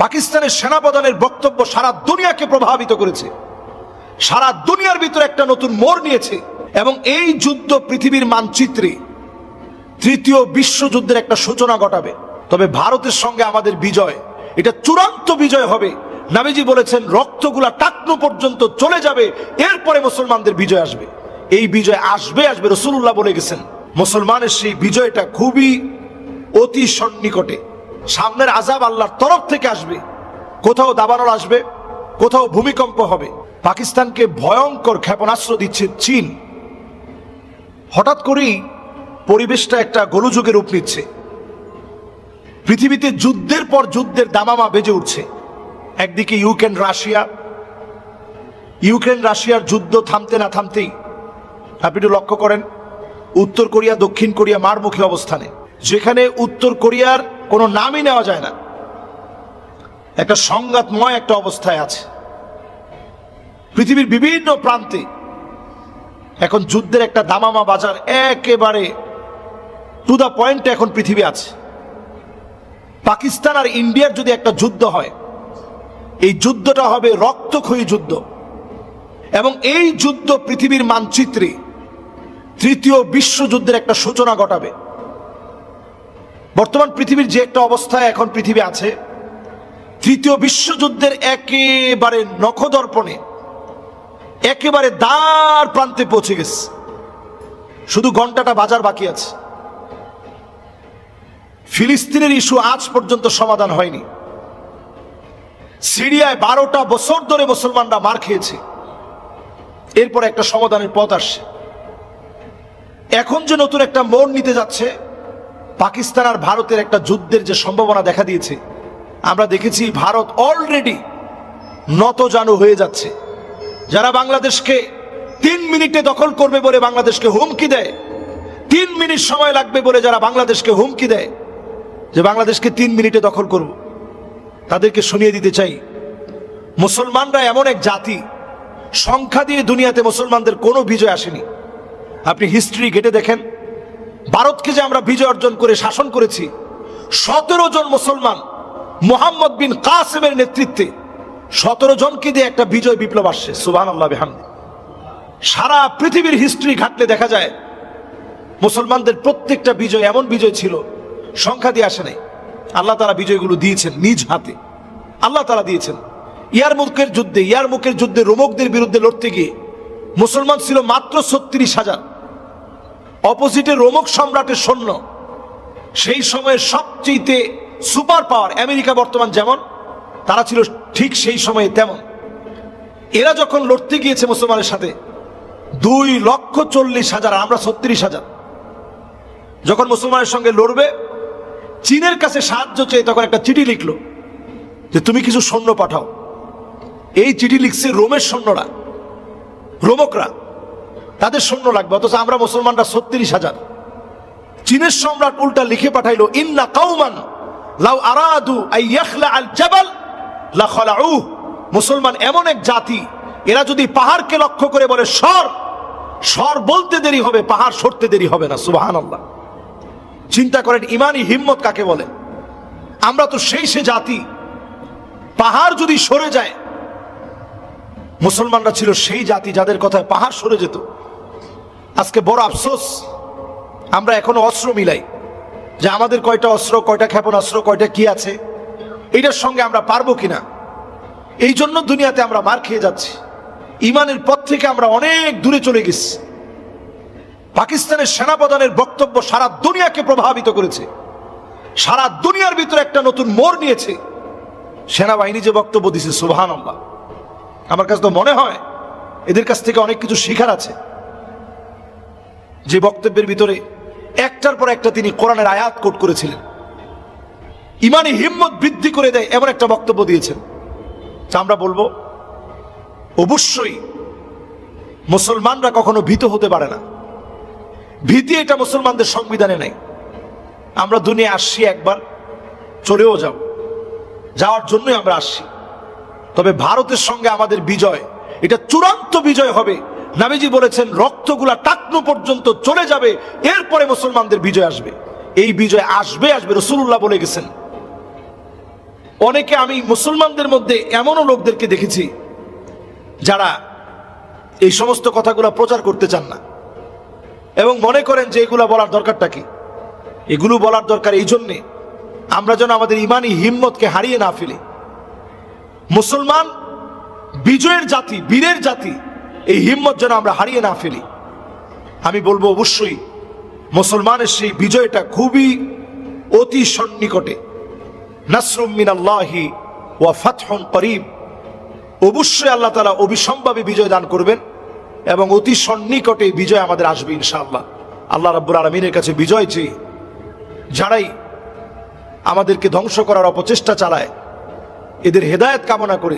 পাকিস্তানের সেনাপ্রধানের বক্তব্য সারা দুনিয়াকে প্রভাবিত করেছে। সারা দুনিয়ার ভিতরে একটা নতুন মোড় নিয়েছে এবং এই যুদ্ধ পৃথিবীর মানচিত্রে তৃতীয় বিশ্বযুদ্ধের একটা সূচনা ঘটাবে। তবে ভারতের সঙ্গে আমাদের বিজয়, এটা চূড়ান্ত বিজয় হবে। নাবিজি বলেছেন, রক্তগুলা টাকনো পর্যন্ত চলে যাবে, এরপরে মুসলমানদের বিজয় আসবে। এই বিজয় আসবে আসবে রসুল্লাহ বলে গেছেন। মুসলমানের সেই বিজয়টা খুবই অতি সন্নিকটে। সামনের আজাব আল্লাহর তরফ থেকে আসবে। কোথাও দাবানল আসবে, কোথাও ভূমিকম্প হবে। পাকিস্তানকে ভয়ঙ্কর ক্ষেপণাস্ত্র দিচ্ছে চীন। হঠাৎ করেই পরিবেশটা একটা গোলযুগের রূপ নিচ্ছে। পৃথিবীতে যুদ্ধের পর যুদ্ধের দামামা বেজে উঠছে। একদিকে ইউক্রেন, রাশিয়া। ইউক্রেন, রাশিয়ার যুদ্ধ থামতে না থামতেই, আপনি একটু লক্ষ্য করেন, উত্তর কোরিয়া, দক্ষিণ কোরিয়া মারমুখী অবস্থানে। যেখানে উত্তর কোরিয়ার কোনো নামই নেওয়া যায় না। একটা সংঘাতময় একটা অবস্থায় আছে। পৃথিবীর বিভিন্ন প্রান্তে এখন যুদ্ধের একটা দামামা বাজার একেবারে টু দা পয়েন্টে এখন পৃথিবী আছে। পাকিস্তান আর ইন্ডিয়ার যদি একটা যুদ্ধ হয়, এই যুদ্ধটা হবে রক্তক্ষয়ী যুদ্ধ। এবং এই যুদ্ধ পৃথিবীর মানচিত্রে তৃতীয় বিশ্বযুদ্ধের একটা সূচনা ঘটাবে। বর্তমান পৃথিবীর যে একটা অবস্থায় এখন পৃথিবী আছে, তৃতীয় বিশ্বযুদ্ধের একেবারে নখদর্পণে, একেবারে দ্বার প্রান্তে পৌঁছে গেছে। শুধু ঘন্টাটা বাজার বাকি আছে। ফিলিস্তিনের ইস্যু আজ পর্যন্ত সমাধান হয়নি। সিরিয়ায় বারোটা বছর ধরে মুসলমানরা মার খেয়েছে। এরপর একটা সমাধানের পথ আসছে। এখন যে নতুন একটা মোড় নিতে যাচ্ছে পাকিস্তান আর ভারতের একটা যুদ্ধের যে সম্ভাবনা দেখা দিয়েছে, আমরা দেখেছি ভারত অলরেডি নত নতজানু হয়ে যাচ্ছে। যারা বাংলাদেশকে তিন মিনিটে দখল করবে বলে বাংলাদেশকে হুমকি দেয়, তিন মিনিট সময় লাগবে বলে যারা বাংলাদেশকে হুমকি দেয়, যে বাংলাদেশকে তিন মিনিটে দখল করব, তাদেরকে শুনিয়ে দিতে চাই। মুসলমানরা এমন এক জাতি, সংখ্যা দিয়ে দুনিয়াতে মুসলমানদের কোনো বিজয় আসেনি। আপনি হিস্ট্রি ঘেটে দেখেন ভারতকে যে আমরা বিজয় অর্জন করে শাসন করেছি, সতেরো জন মুসলমান মোহাম্মদ বিন কাসেমের নেতৃত্বে সতেরো জনকে দিয়ে একটা বিজয় বিপ্লব আসছে সুবাহ আল্লাহ বেহামদি। সারা পৃথিবীর হিস্ট্রি ঘাটলে দেখা যায়, মুসলমানদের প্রত্যেকটা বিজয় এমন বিজয় ছিল, সংখ্যা দিয়ে আসে নাই। আল্লাহ তারা বিজয়গুলো দিয়েছেন নিজ হাতে। আল্লাহ তারা দিয়েছেন। ইয়ার মুখের যুদ্ধে, ইয়ার মুখের যুদ্ধে রোমকদের বিরুদ্ধে লড়তে গিয়ে মুসলমান ছিল মাত্র ছত্রিশ হাজার। অপোজিটে রোমক সম্রাটের সৈন্য। সেই সময়ের সবচেয়ে সুপার পাওয়ার আমেরিকা বর্তমান যেমন, তারা ছিল ঠিক সেই সময়ে তেমন। এরা যখন লড়তে গিয়েছে মুসলমানের সাথে, দুই লক্ষ চল্লিশ হাজার, আমরা ছত্রিশ হাজার। যখন মুসলমানের সঙ্গে লড়বে, চীনের কাছে সাহায্য চেয়ে তখন একটা চিঠি লিখলো যে, তুমি কিছু সৈন্য পাঠাও। এই চিঠি লিখছে রোমের সৈন্যরা, রোমকরা। তাদের সৈন্য লাগবে, অথচ আমরা মুসলমানরা ছত্রিশ হাজার। চীনের সম্রাট উল্টা লিখে পাঠাইলো, ইন্না কাউমান লাউ আরাদু আল জাবাল মুসলমান এমন এক জাতি, এরা যদি পাহাড়কে লক্ষ্য করে বলে, সর সর বলতে দেরি হবে, পাহাড় সরতে দেরি হবে না। সুবহানাল্লাহ। চিন্তা করেন ইমানি হিম্মত কাকে বলে? আমরা তো সেই সে জাতি, পাহাড় যদি সরে যায়, মুসলমানরা ছিল সেই জাতি যাদের কথায় পাহাড় সরে যেত। আজকে বড় আফসোস, আমরা এখনও অস্ত্র মিলাই। যে আমাদের কয়টা অস্ত্র, কয়টা ক্ষেপণাস্ত্র কয়টা কি আছে, এটার সঙ্গে আমরা পারব কিনা? এই জন্য দুনিয়াতে আমরা মার খেয়ে যাচ্ছি। ইমানের পথ থেকে আমরা অনেক দূরে চলে গেছি। পাকিস্তানের সেনাপ্রধানের বক্তব্য সারা দুনিয়াকে প্রভাবিত করেছে। সারা দুনিয়ার ভিতরে একটা নতুন মোড় নিয়েছে। সেনাবাহিনী যে বক্তব্য দিছে সুবহান আমার কাছে তো মনে হয়, এদের কাছ থেকে অনেক কিছু শিখার আছে। যে বক্তব্যের ভিতরে একটার পর একটা তিনি কোরআনের আয়াত কোট করেছিলেন। ইমানি হিম্মত বৃদ্ধি করে দেয় এমন একটা বক্তব্য দিয়েছেন। তা আমরা বলব, অবশ্যই মুসলমানরা কখনো ভীত হতে পারে না। ভীতি এটা মুসলমানদের সংবিধানে নাই। আমরা দুনিয়া আসছি একবার, চলেও যাব। যাওয়ার জন্যই আমরা আসছি। তবে ভারতের সঙ্গে আমাদের বিজয়, এটা চূড়ান্ত বিজয় হবে নাবিজি বলেছেন, রক্তগুলা টাকনো পর্যন্ত চলে যাবে, এরপরে মুসলমানদের বিজয় আসবে। এই বিজয় আসবে আসবে রসুল্লাহ বলে গেছেন। অনেকে আমি মুসলমানদের মধ্যে এমনও লোকদেরকে দেখেছি, যারা এই সমস্ত কথাগুলো প্রচার করতে চান না, এবং মনে করেন যে এগুলো বলার দরকারটা কি? এগুলো বলার দরকার এই জন্যে আমরা যেন আমাদের ইমানি হিম্মতকে হারিয়ে না ফেলি। মুসলমান বিজয়ের জাতি, বীরের জাতি এই হিম্মত যেন আমরা হারিয়ে না ফেলি। আমি বলব অবশ্যই, মুসলমানের সেই বিজয়টা খুবই অতি সন্নিকটে। ওয়া অবশ্যই আল্লাহ তালা অবিসম্ভাবে বিজয় দান করবেন এবং অতি সন্নিকটে বিজয় আমাদের আসবে ইনশাআল্লাহ। আল্লাহ রাব্বুল আলমিনের কাছে বিজয় চেয়ে যারাই আমাদেরকে ধ্বংস করার অপচেষ্টা চালায়, এদের হেদায়ত কামনা করে